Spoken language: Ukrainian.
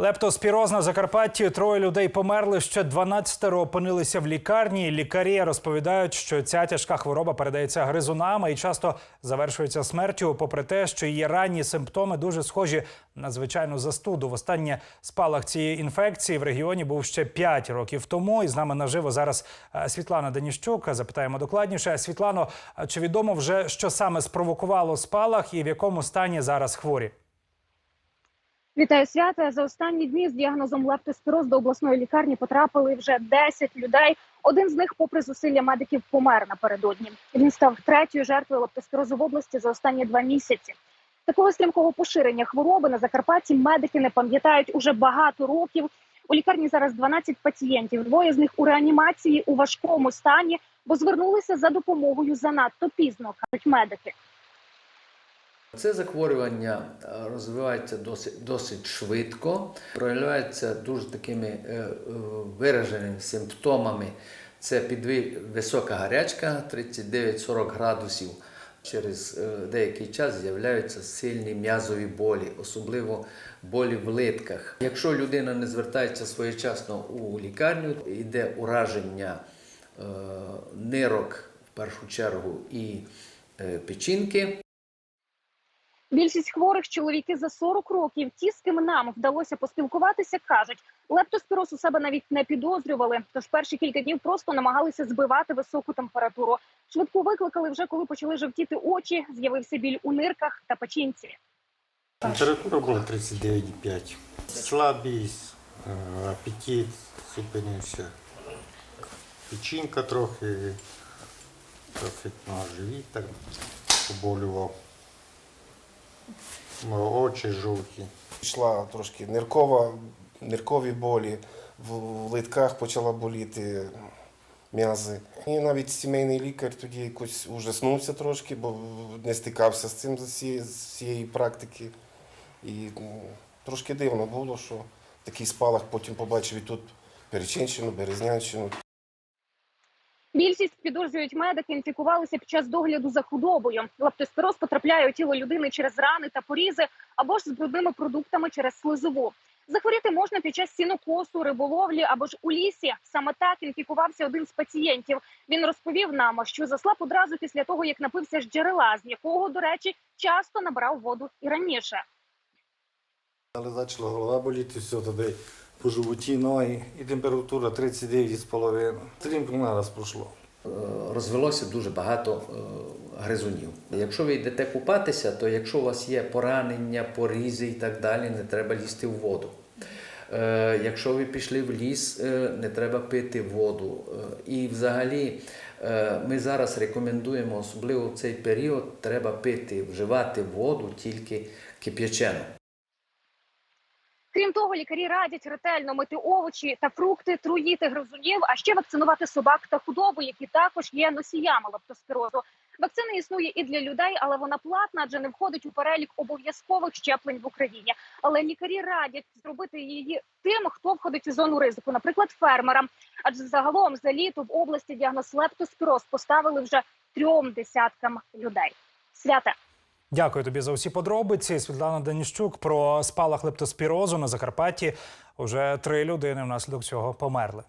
Лептоспіроз на Закарпатті. Троє людей померли. Ще 12 опинилися в лікарні. Лікарі розповідають, що ця тяжка хвороба передається гризунами і часто завершується смертю. Попри те, що її ранні симптоми дуже схожі на звичайну застуду. Востаннє спалах цієї інфекції в регіоні був ще 5 років тому. І з нами наживо зараз е, Світлана Деніщук. Запитаємо докладніше. Світлано, чи відомо вже що саме спровокувало спалах і в якому стані зараз хворі? Вітаю свята. За останні дні з діагнозом лептоспіроз до обласної лікарні потрапили вже 10 людей. Один з них, попри зусилля медиків, помер напередодні. Він став третьою жертвою лептоспірозу в області за останні два місяці. Такого стрімкого поширення хвороби на Закарпатті медики не пам'ятають уже багато років. У лікарні зараз 12 пацієнтів. Двоє з них у реанімації у важкому стані, бо звернулися за допомогою занадто пізно, кажуть медики. Це захворювання е, розвивається досить, досить швидко, проявляється дуже такими е, е, вираженими симптомами. Це висока гарячка 39-40 градусів. Через деякий час з'являються сильні м'язові болі, особливо болі в литках. Якщо людина не звертається своєчасно у лікарню, йде ураження нирок в першу чергу і печінки. Більшість хворих чоловіки за 40 років. Ті, з ким нам вдалося поспілкуватися, кажуть, лептоспіроз у себе навіть не підозрювали. Тож перші кілька днів просто намагалися збивати високу температуру. Швидку викликали вже коли почали жовтіти очі. З'явився біль у нирках та печінці. Температура була 39,5. Слабість, е, апетит зупинився. Печінка трохи, трохи ну, живіт так поболював. Очі жовті. Йшла трошки ниркова, ниркові болі, в литках почала боліти м'язи. І навіть сімейний лікар тоді якось ужаснувся трошки, бо не стикався з цим з цієї практики. І ну, трошки дивно було, що такий спалах потім побачив і тут Перечинщину, Березнянщину. Більшість підозрюють медики, інфікувалися під час догляду за худобою. Лептоспіроз потрапляє у тіло людини через рани та порізи або ж з брудними продуктами через слизову. Захворіти можна під час сінокосу, риболовлі або ж у лісі. Саме так інфікувався один з пацієнтів. Він розповів нам, що заслаб одразу після того, як напився з джерела, з якого, до речі, часто набирав воду і раніше. Але почала голова боліти, все тоді по животі ноги і температура 39,5. Стрімко нараз пройшло. Е, розвелося дуже багато е, гризунів. Якщо ви йдете купатися, то якщо у вас є поранення, порізи і так далі, не треба лізти в воду. Е, Якщо ви пішли в ліс, не треба пити воду. І взагалі ми зараз рекомендуємо, особливо в цей період, треба пити, вживати воду тільки кип'ячену. Крім того, лікарі радять ретельно мити овочі та фрукти, труїти гризунів, а ще вакцинувати собак та худобу, які також є носіями лептоспірозу. Вакцина існує і для людей, але вона платна, адже не входить у перелік обов'язкових щеплень в Україні. Але лікарі радять зробити її тим, хто входить у зону ризику, наприклад, фермерам. Адже загалом за літо в області діагноз лептоспіроз поставили вже трьом десяткам людей. Свята. Дякую тобі за усі подробиці. Світлана Даніщук про спалах лептоспірозу на Закарпатті. Уже три людини внаслідок цього померли.